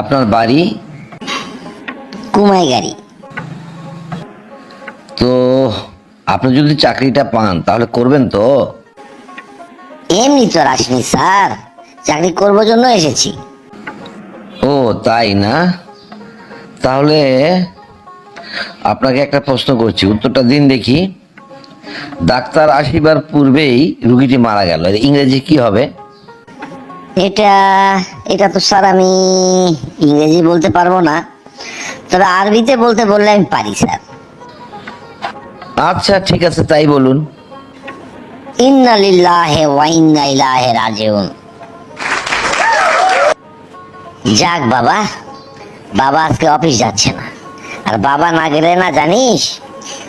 আপনার বাড়ি? কুমাই গাড়ি তো আপনি যদি চাকরিটা পান তাহলে করবেন তো? এমনি তো আসিনি স্যার চাকরি করবার জন্য এসেছি। ও তাই না? তাহলে আপনাকে একটা প্রশ্ন করছি উত্তরটা দিন দেখি। ডাক্তার আসিবার পূর্বেই রুগীটি মারা গেল ইংরেজি কি হবে? এটা এটা তো স্যার আমি ইংরেজি বলতে পারব না তবে আরবিতে বলতে বললে আমি পারি স্যার। আচ্ছা ঠিক আছে তাই বলুন। ইন্না লিল্লাহে ওয়া ইন্না ইলাইহি রাজিউন। যাক বাবা বাবা আজকে অফিস যাচ্ছে না। আর বাবা না গেলে না জানিস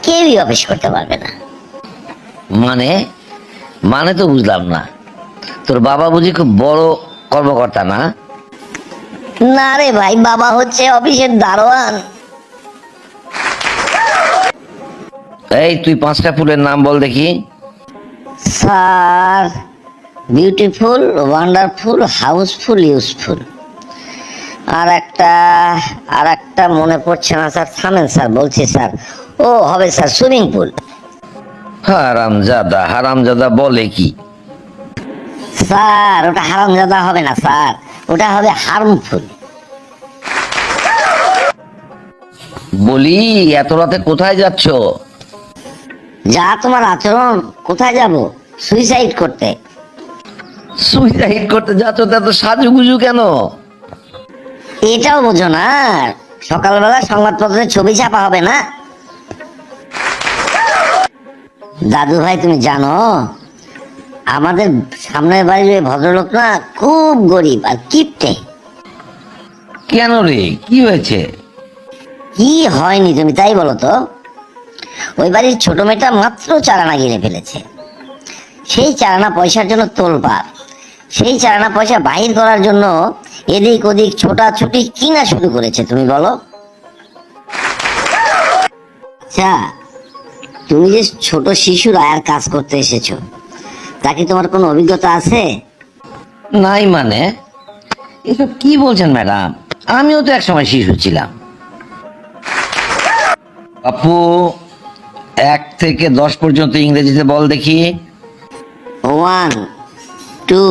কেউই অফিস করতে পারবে না। মানে মানে তো বুঝলাম না। তোর বাবা বুঝি খুব বড় কর্মকর্তা না? না রে ভাই বাবা হচ্ছে অফিসের দারোয়ান। এই তুই পাঁচটা ফুলের নাম বল দেখি। Sir beautiful wonderful houseful useful আর একটা আর একটা মনে পড়ছে না স্যার থামেন স্যার বলছি স্যার। ও হবে স্যার সুইমিং পুল হারামজাদা হারামজাদা বলে কি? স্যার ওটা হারামজাদা হবে না স্যার। ওটা হবে হার্মফুল। বলি এত রাতে কোথায় যাচ্ছ? যা তোমার আচরণ কোথায় যাব? সুইসাইড করতে। সুইসাইড করতে যাচ্ছ তা তো সাজুগুজু কেন? এটাও বোঝো না। সকালবেলা সংবাদপত্রে ছবি ছাপা হবে না? দাদু ভাই তুমি জানো আমাদের সামনের বাড়ির ওই ভদ্রলোক না খুব গরিব আর কিপটে। কেন রে? কি হয়েছে? কি হয়নি তুমি তাই বলো তো? ওই বাড়ির ছোট মেয়েটা মাত্র চারানা গিলে ফেলেছে। সেই চারানা পয়সার জন্য তোলপাড়। সেই চারানা পয়সা বাহির করার জন্য এদিক ওদিক ছোটাছুটি কিনা শুরু করেছে তুমি বলো? আচ্ছা তুমি যে ছোট শিশুরা আর কাজ করতে এসেছ তা কি তোমার কোনো অভিজ্ঞতা আছে? নাই মানে? এসব কি বলছেন ম্যাডাম? আমিও তো একসময় শিশু ছিলাম। আপু এক থেকে দশ পর্যন্ত ইংরেজিতে বল দেখি। One two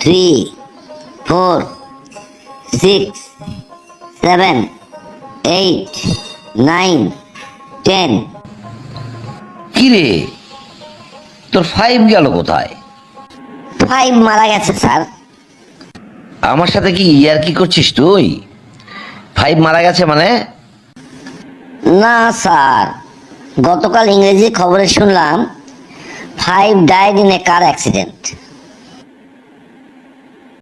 three four six seven eight nine ten কি রে তোর ফাইভ গেল কোথায়? ফাইভ মারা গেছে স্যার। আমার সাথে কি ইয়ার কি করছিস তুই? ফাইভ মারা গেছে মানে? না স্যার। গতকাল ইংরেজি খবরে শুনলাম five died in a car accident.